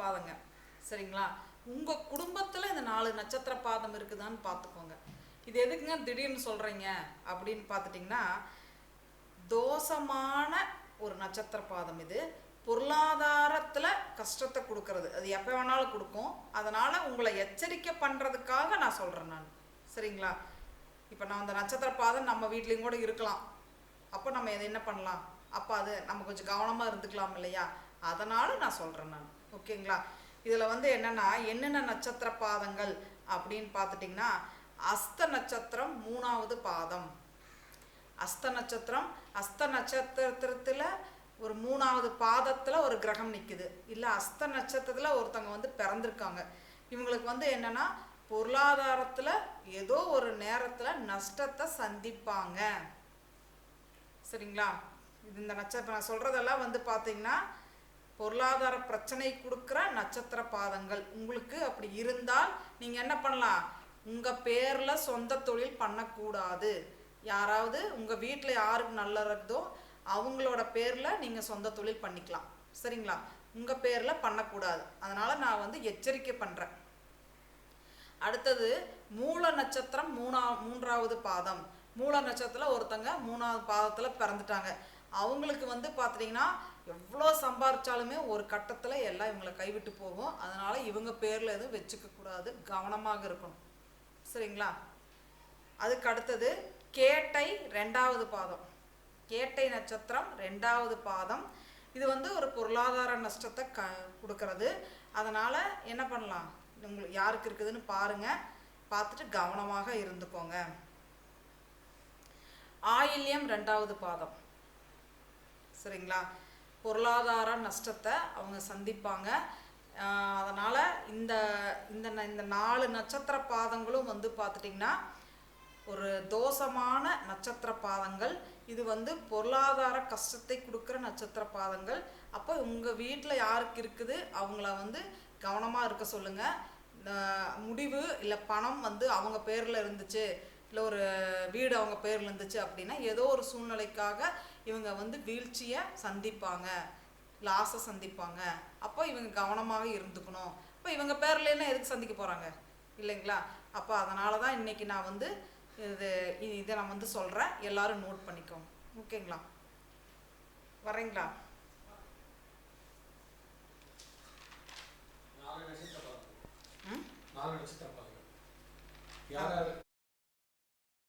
பாதங்க சரிங்களா? உங்கள் குடும்பத்தில் இந்த நாலு நட்சத்திர பாதம் இருக்குதான்னு பார்த்துக்கோங்க இது எதுக்குங்க திடீர்னு சொல்கிறீங்க அப்படின்னு பார்த்துட்டிங்கன்னா தோஷமான ஒரு நட்சத்திர பாதம் இது. பொருளாதாரத்தில் கஷ்டத்தை கொடுக்கறது. அது எப்போ வேணாலும் கொடுக்கும். அதனால் உங்களை எச்சரிக்கை பண்ணுறதுக்காக நான் சொல்கிறேன் நான். சரிங்களா? இப்போ நான் அந்த நட்சத்திர பாதம் நம்ம வீட்லேயும் கூட இருக்கலாம். அப்போ நம்ம எதை என்ன பண்ணலாம்? அப்போ அது நம்ம கொஞ்சம் கவனமாக இருந்துக்கலாம் இல்லையா? அதனால நான் சொல்கிறேன் நான். ஓகேங்களா? இதில் வந்து என்னென்னா என்னென்ன நட்சத்திர பாதங்கள் அப்படின்னு பார்த்துட்டிங்கன்னா அஸ்த நட்சத்திரம் மூணாவது பாதம். அஸ்த நட்சத்திரம் அஸ்த நட்சத்திரத்தில் ஒரு மூணாவது பாதத்தில் ஒரு கிரகம் நிற்குது இல்லை அஸ்த நட்சத்திரத்தில் ஒருத்தவங்க வந்து பிறந்திருக்காங்க. இவங்களுக்கு வந்து என்னென்னா பொருளாதாரத்தில் ஏதோ ஒரு நேரத்தில் நஷ்டத்தை சந்திப்பாங்க. சரிங்களா? இது இந்த நட்சத்திரம் நான் சொல்கிறதெல்லாம் வந்து பார்த்திங்கன்னா பொருளாதார பிரச்சனை கொடுக்குற நட்சத்திர பாதங்கள். உங்களுக்கு அப்படி இருந்தால் நீங்கள் என்ன பண்ணலாம்? உங்கள் பேரில் சொந்த தொழில் பண்ணக்கூடாது. யாராவது உங்கள் வீட்டில் யாருக்கு நல்லா இருக்குதோ அவங்களோட பேரில் நீங்கள் சொந்த தொழில் பண்ணிக்கலாம். சரிங்களா? உங்கள் பேரில் பண்ணக்கூடாது. அதனால் நான் வந்து எச்சரிக்கை பண்ணுறேன் அடுத்தது மூல நட்சத்திரம் மூணா மூன்றாவது பாதம். மூல நட்சத்திரத்தில் ஒருத்தங்க மூணாவது பாதத்தில் பிறந்துட்டாங்க. அவங்களுக்கு வந்து பார்த்துட்டிங்கன்னா எவ்வளோ சம்பாரித்தாலுமே ஒரு கட்டத்தில் எல்லாம் இவங்களை கைவிட்டு போகும். அதனால் இவங்க பேரில் எதுவும் வச்சுக்கக்கூடாது கவனமாக இருக்கணும். சரிங்களா? அதுக்கு அடுத்தது கேட்டை ரெண்டாவது பாதம். கேட்டை நட்சத்திரம் ரெண்டாவது பாதம். இது வந்து ஒரு பொருளாதார நஷ்டத்தை க கொடுக்கறது. அதனால் என்ன பண்ணலாம்? உங்களுக்கு யாருக்கு இருக்குதுன்னு பாருங்கள் பார்த்துட்டு கவனமாக இருந்துக்கோங்க. ஆயில்யம் ரெண்டாவது பாதம். சரிங்களா? பொருளாதார நஷ்டத்தை அவங்க சந்திப்பாங்க. அதனால் இந்த இந்த ந- இந்த நாலு நட்சத்திர பாதங்களும் வந்து பார்த்துட்டிங்கன்னா ஒரு தோஷமான நட்சத்திர பாதங்கள் இது வந்து பொருளாதார கஷ்டத்தை கொடுக்குற நட்சத்திர பாதங்கள். அப்போ உங்கள் வீட்டில் யாருக்கு இருக்குது? அவங்கள வந்து கவனமாக இருக்க சொல்லுங்கள் முடிவு இல்லை பணம் வந்து அவங்க பேரில் இருந்துச்சு. இல்லை ஒரு வீடு அவங்க பேரில் இருந்துச்சு அப்படின்னா ஏதோ ஒரு சூழ்நிலைக்காக இவங்க வந்து வீழ்ச்சியை சந்திப்பாங்க லாஸை சந்திப்பாங்க. அப்போ இவங்க கவனமாக இருந்துக்கணும். இப்போ இவங்க பேரில் என்ன எதுக்கு சந்திக்க போகிறாங்க இல்லைங்களா? அப்போ அதனால தான் இன்றைக்கி நான் வந்து இது இதை நான் வந்து சொல்கிறேன் எல்லாரும் நோட் பண்ணிக்கோங்க. ஓகேங்களா? வரீங்களா? நாலு நட்சத்திர